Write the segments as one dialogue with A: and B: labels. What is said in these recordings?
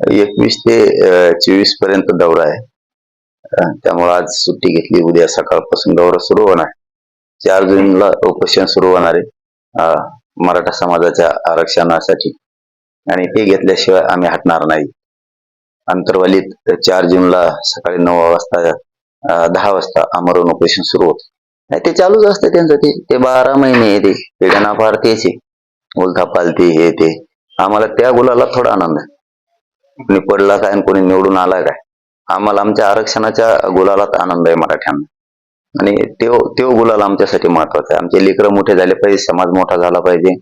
A: एकवीस ते चोवीसपर्यंत दौरा आहे. त्यामुळे आज सुट्टी घेतली. उद्या सकाळपासून दौरा सुरू होणार. चार जूनला उपोषण सुरू होणार आहे मराठा समाजाच्या आरक्षणासाठी. आणि ते घेतल्याशिवाय आम्ही हटणार नाही. अंतरवालीत चार जूनला सकाळी नऊ वाजता दहा वाजता आमरण उपोषण सुरू होत. नाही ते चालूच असते त्यांचं. ते ते बारा महिने येते ते. पिढ्याना तेच आहे उलथा पालती हे ते. आम्हाला त्या गुलाला थोडा आनंद आहे. कोणी पडला काय आणि कोणी निवडून आला काय? आम्हाला आमच्या आरक्षणाच्या गुलालात आनंद आहे मराठ्यांना. आणि त्यो त्यो गुलाल आमच्यासाठी महत्त्वाचा आहे. आमचे लेकरं मोठे झाले पाहिजे समाज मोठा झाला पाहिजे.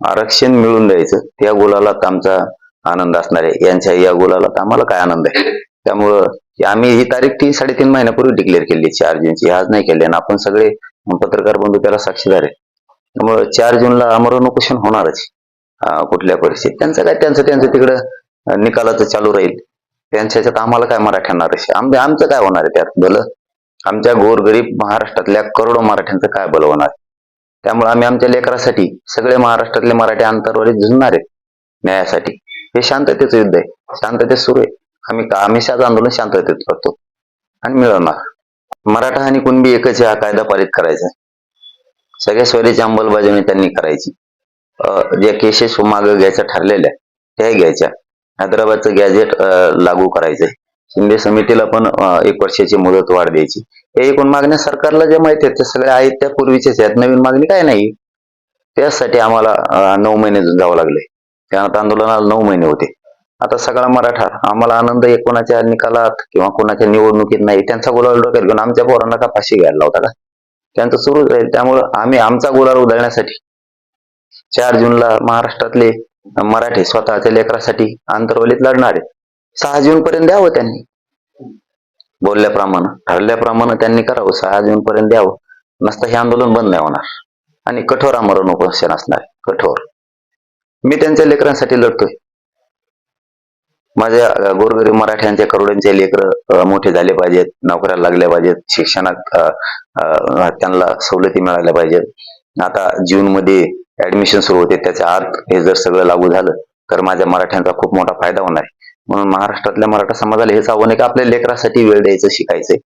A: आरक्षण मिळून द्यायचं त्या गुलालात आमचा आनंद असणार आहे. यांच्या या गुलालात आम्हाला काय आनंद आहे? त्यामुळं आम्ही ही तारीख ती साडेतीन महिन्यापूर्वी डिक्लेअर केली चार जूनची आज नाही केली आणि आपण सगळे पत्रकार बंधू त्याला साक्षीदार आहे. त्यामुळं चार जूनला अमरण उपोषण होणारच कुठल्या परिस्थितीत? त्यांचं काय? त्यांचं त्यांचं तिकडं निकालाचं चालू राहील. त्यांच्या ह्याच्यात आम्हाला काय मराठ्यांना रशी आम आमचं काय होणार आहे त्यात? भलं? आमच्या गोरगरीब महाराष्ट्रातल्या करोडो मराठ्यांचं काय भलं होणार? त्यामुळे आम्ही आमच्या लेकरासाठी सगळे महाराष्ट्रातले मराठी अंतरवाली झुंजणार आहेत न्यायासाठी. हे शांततेचं युद्ध आहे. शांततेत सुरू आहे. आम्ही का हमेशाच आंदोलन शांततेत करतो. आणि मिळवणार. मराठा आणि कुणबी एकच हा कायदा पारित करायचा. सगळ्या स्वरीची अंमलबजावणी त्यांनी करायची. अं, ज्या केसेस मागं घ्यायच्या ठरलेल्या त्याही घ्यायच्या. हैदराबादचं गॅजेट लागू करायचंय. शिंदे समितीला पण एक वर्षाची मुदत वाढ द्यायची. हे एकूण मागण्या सरकारला ज्या माहिती आहेत त्या सगळ्या आहेत त्या पूर्वीच्याच आहेत. नवीन मागणी काय नाही. त्यासाठी आम्हाला नऊ महिने जावं लागले. त्यानंतर आंदोलनाला नऊ महिने होते. आता सगळा मराठा आम्हाला आनंद आहे कोणाच्या निकालात किंवा कोणाच्या निवडणुकीत नाही. त्यांचा गुलाल डोक्यात घेऊन आमच्या पोरांना का फाशी घ्यायला होता का? त्यांचं सुरूच राहील. त्यामुळं आम्ही आमचा गुलाल उधळण्यासाठी चार जूनला महाराष्ट्रातले मराठी स्वतःच्या लेकरासाठी आंतरवलीत लढणार. आहे सहा जून पर्यंत द्यावं त्यांनी. बोलल्याप्रमाणे ठरल्याप्रमाणे त्यांनी करावं. सहा जून पर्यंत द्यावं. नसतं हे आंदोलन बंद नाही होणार. आणि कठोर आमरण उपोषण असणार. कठोर. मी त्यांच्या लेकरांसाठी लढतोय. माझ्या गोरगरीब मराठ्यांच्या करोडांचे लेकर मोठे झाले पाहिजेत. नोकऱ्याला लागल्या पाहिजेत. शिक्षणात त्यांना सवलती मिळाल्या पाहिजेत. आता जून मध्ये ऍडमिशन सुरू होते त्याच्या आत हे जर सगळं लागू झालं तर माझ्या मराठ्यांचा खूप मोठा फायदा होणार आहे. म्हणून महाराष्ट्रातल्या मराठा समाजाला हेच आव्हान आहे की आपल्या लेकरासाठी वेळ द्यायचं शिकायचंय.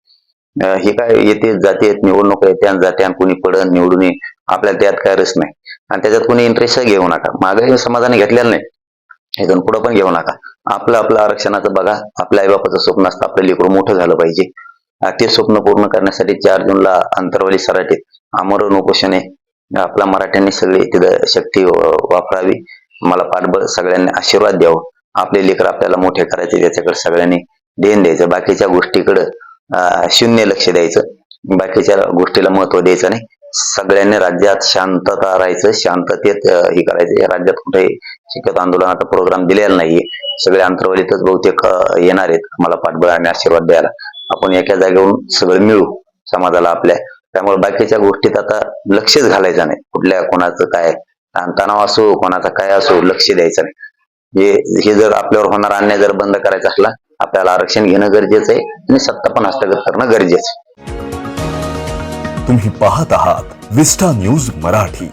A: हे काय येते जाते निवडणूक येत्या जात्या कुणी पडन निवडून येईन आपल्याला त्यात काय रस नाही. आणि त्याच्यात कुणी इंटरेस्ट घेऊ नका. मागे समाजाने घेतलेलं नाही. इथून पुढं पण घेऊ नका. आपलं आपलं आरक्षणाचं बघा. आपल्या आईबापाचं स्वप्न असतं आपलं लेकरू मोठं झालं पाहिजे. ते स्वप्न पूर्ण करण्यासाठी चार जूनला अंतरवाली सराटीत आमरण उपोषण आहे आपल्या मराठ्यांनी सगळी तिथं शक्ती वापरावी. मला पाठबळ सगळ्यांनी आशीर्वाद द्यावं. आपले लेकर आपल्याला मोठे करायचे त्याच्याकडे सगळ्यांनी देण द्यायचं. बाकीच्या गोष्टीकडं शून्य लक्ष द्यायचं. बाकीच्या गोष्टीला महत्त्व द्यायचं नाही. सगळ्यांनी राज्यात शांतता राहायचं शांततेत हे करायचं. या राज्यात कुठे शिकत आंदोलनाचा प्रोग्राम दिलेला नाहीये. सगळे अंतरवलीतच बहुतेक येणार आहेत. मला पाठबळ आणि आशीर्वाद द्यायला. आपण एका जागेवरून सगळं मिळू. समाजाला आपल्या त्यामुळे बाकीच्या गोष्टीत आता लक्षच घालायचं नाही. कुठल्या कोणाचं काय ताणतणाव असो कोणाचा काय असो लक्ष द्यायचं नाही. हे जर आपल्यावर होणार अन्याय जर बंद करायचा असला आपल्याला आरक्षण घेणं गरजेचं आहे आणि सत्ता पण हस्तगत करणं गरजेचं आहे.
B: तुम्ही पाहत आहात विस्टा न्यूज मराठी.